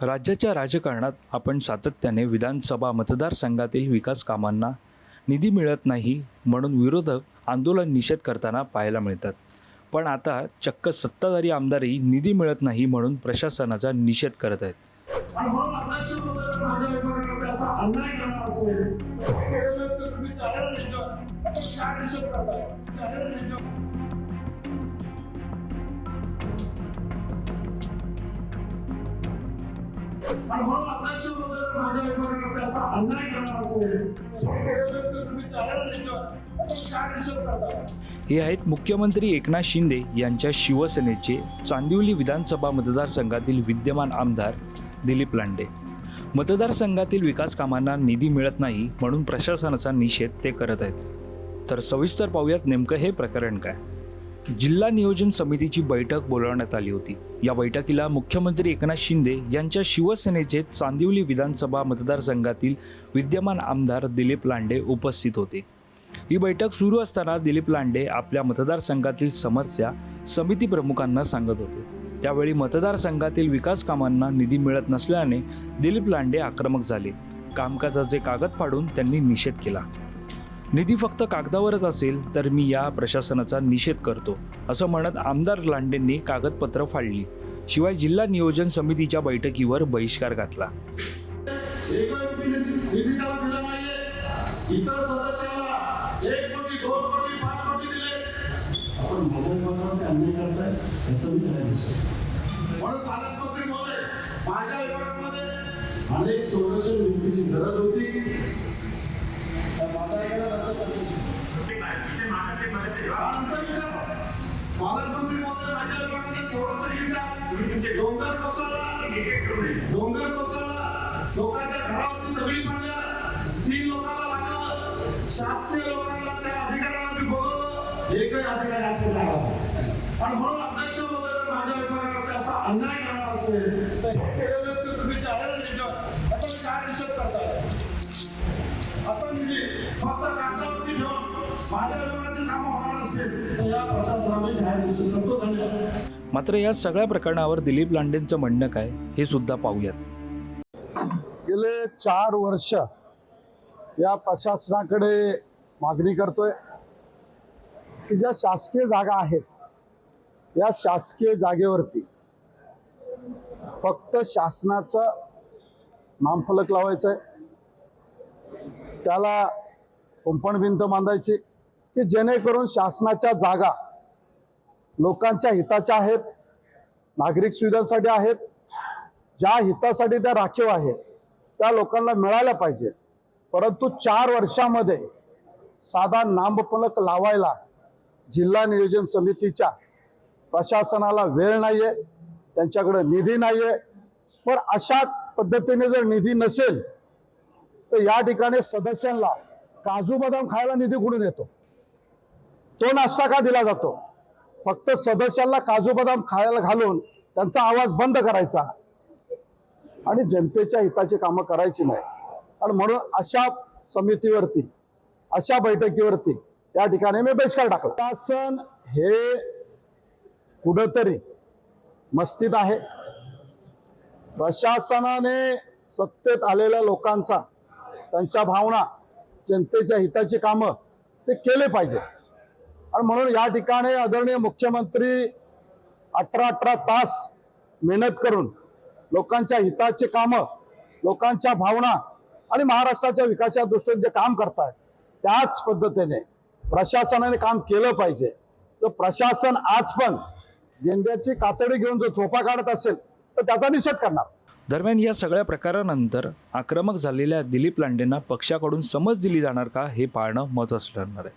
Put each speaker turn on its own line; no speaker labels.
राज्याच्या राजकारणात आपण सातत्याने विधानसभा मतदारसंघातील विकास कामांना निधी मिळत नाही म्हणून विरोधक आंदोलन निषेध करताना पाहायला मिळतात पण आता चक्क सत्ताधारी आमदारही निधी मिळत नाही म्हणून प्रशासनाचा निषेध करत आहेत
अन्याय आणि म्हणून अध्यक्ष महोदय माझ्या विभागाकडे असा अन्याय करणार असेल
हे आहेत मुख्यमंत्री एकनाथ शिंदे यांच्या शिवसेनेचे चांदिवली विधानसभा मतदारसंघातील विद्यमान आमदार दिलीप लांडे. मतदारसंघातील विकास कामांना निधी मिळत नाही म्हणून प्रशासनाचा निषेध ते करत आहेत. तर सविस्तर पाहूयात नेमकं हे प्रकरण काय. जिल्हा नियोजन समितीची बैठक बोलावण्यात आली होती. या बैठकीला मुख्यमंत्री एकनाथ शिंदे यांच्या शिवसेनेचे चांदिवली विधानसभा मतदारसंघातील विद्यमान आमदार दिलीप लांडे उपस्थित होते. ही बैठक सुरू असताना दिलीप लांडे आपल्या मतदारसंघातील समस्या समिती प्रमुखांना सांगत होते. त्यावेळी मतदारसंघातील विकास कामांना निधी मिळत नसल्याने दिलीप लांडे आक्रमक झाले. कामकाजाचे कागद फाडून त्यांनी निषेध केला. निधी फक्त कागदावरच असेल तर मी या प्रशासनाचा निषेध करतो असं म्हणत आमदार लांडेंनी कागदपत्र फाडली. शिवाय जिल्हा नियोजन समितीच्या बैठकीवर बहिष्कार घातला.
अनेक संरक्षण भिंतीची गरज होती
पालकमंत्री महोदय संरक्षण विभाग डोंगर कोसळला. डोंगर कोसळला. लोकांच्या घरावरती दगडी पडल्या तीन लोकांना लागलं. शासकीय लोकांना त्या अधिकाऱ्यांना मी बोलवलं. एकही अधिकारी. आणि म्हणून अध्यक्ष महोदय जर माझ्या विभागाकडे असा अन्याय करणार असेल तर हे केलेलं तर तुम्ही जाहीर मी काय निषेध करताय. असं निधी फक्त कागदावरती ठेवून माझ्या विभागातील कामं होणार नसतील तर या प्रशासनाने जाहीर निषेध करतो. धन्यवाद.
मात्र या सगळ्या प्रकरणावर दिलीप लांडेंचं म्हणणं काय हे सुद्धा पाहूयात.
गेले चार वर्ष या प्रशासनाकडे मागणी करतोय की ज्या शासकीय जागा आहेत या शासकीय जागेवरती फक्त शासनाचं नामफलक लावायचं आहे त्याला कुंपण भिंत बांधायची. की जेणेकरून शासनाच्या जागा लोकांच्या हिताच्या आहेत नागरिक सुविधांसाठी आहेत ज्या हितासाठी त्या राखीव आहेत त्या लोकांना मिळाल्या पाहिजेत. परंतु चार वर्षामध्ये साधा नामफलक लावायला जिल्हा नियोजन समितीच्या प्रशासनाला वेळ नाही आहे त्यांच्याकडे निधी नाही आहे पण अशा पद्धतीने जर निधी नसेल तर या ठिकाणी सदस्यांना काजू बदाम खायला निधी कुठून येतो? तो नाश्ता का दिला जातो? फक्त सदस्यांना काजू बदाम खायला घालून त्यांचा आवाज बंद करायचा. आणि जनतेच्या हिताची कामं करायची नाही. आणि म्हणून अशा समितीवरती अशा बैठकीवरती या ठिकाणी मी बहिष्कार टाकला. शासन हे कुठंतरी मस्तीत आहे. प्रशासनाने सत्तेत आलेल्या लोकांचा त्यांच्या भावना जनतेच्या हिताची कामं ते केले पाहिजेत. आणि म्हणून या ठिकाणी आदरणीय मुख्यमंत्री अठरा अठरा तास मेहनत करून लोकांच्या हिताची कामं लोकांच्या भावना आणि महाराष्ट्राच्या विकासाच्या दृष्टीने जे काम करतायत त्याच पद्धतीने प्रशासनाने काम केलं पाहिजे. तर प्रशासन आज पण गेंड्याची कातडी घेऊन जो झोपा काढत असेल तर त्याचा निषेध करणार.
दरम्यान या सगळ्या प्रकारानंतर आक्रमक झालेल्या दिलीप लांडेंना पक्षाकडून समज दिली जाणार का हे पाहणं मत ठरणार आहे.